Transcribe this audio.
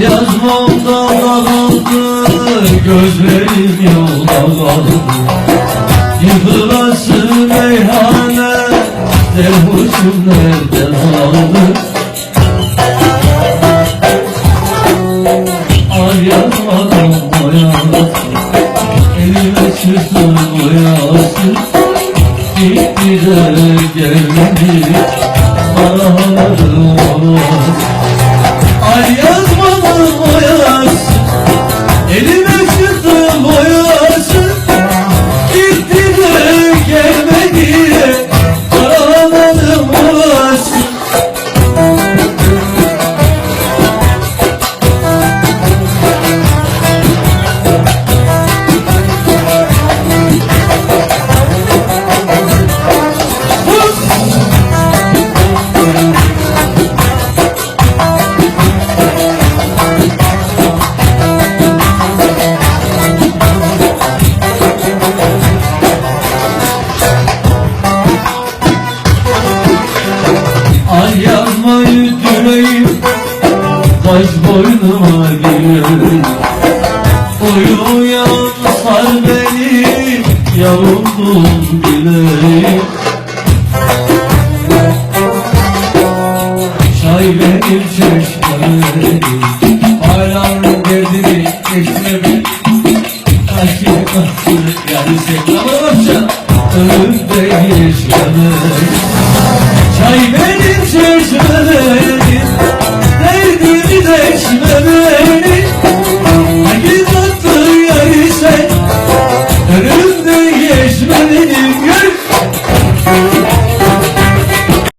kaldı Gözlerim yolda kaldı Yıkılası meyhane Derhuşum Ay yazmadan boyası Elime çıksın boyası Gitti de Ay yazmayı dileyim Baş boynuma girerim Uyu uyan sar beni Yavrum bileyim Çay benim çeşmerim Hala derdini geçmemiş Kaçı kaçı yani sen Ama bakça Önümde geçmemiş Çay benim 对对对。